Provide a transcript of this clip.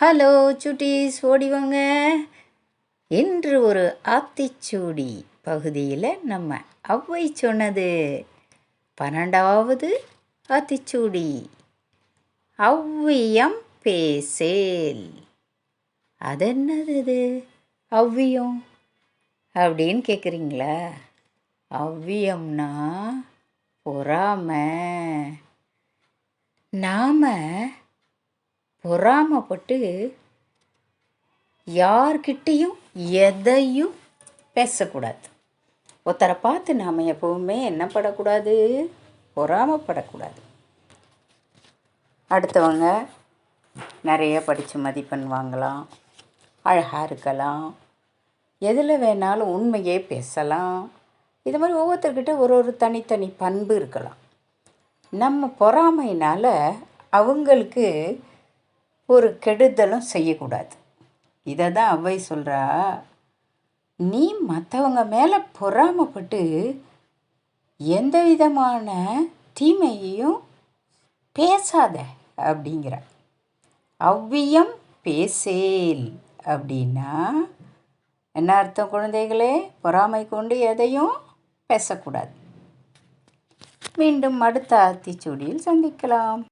Hello சுட்டீஸ் ஓடிவாங்க. இன்று ஒரு ஆத்திச்சூடி பகுதியில் நம்ம அவ்வை சொன்னது. பன்னெண்டாவது ஆத்திச்சூடி. அவ்வியம் பேசேல். அது என்னது இது அவ்வியம் அப்படின்னு கேட்குறீங்களா அவ்வியம்னா பொறாமை. நாம் பொறாமப்பட்டு யார்கிட்டேயும் எதையும் பேசக்கூடாது. ஒருத்தரை பார்த்து நாம் எப்பவுமே என்ன படக்கூடாது பொறாமப்படக்கூடாது. அடுத்தவங்க நிறைய படித்து மதிப்பெண் வாங்கலாம் அழகாக இருக்கலாம் எதில் வேணாலும் உண்மையே பேசலாம். இது மாதிரி ஒவ்வொருத்தர்கிட்ட ஒரு ஒரு தனித்தனி பண்பு இருக்கலாம். நம்ம பொறாமையினால் அவங்களுக்கு ஒரு கெடுதலும் செய்யக்கூடாது. இதை தான் அவ்வை சொல்கிறா நீ மற்றவங்க மேலே பொறாமப்பட்டு எந்த விதமான தீமையையும் பேசாத அப்படிங்கிற. அவ்வியம் பேசேல் அப்படின்னா என்ன அர்த்தம் குழந்தைகளே? பொறாமை கொண்டு எதையும் பேசக்கூடாது. மீண்டும் அடுத்த ஆத்திச்சூடியில் சந்திக்கலாம்.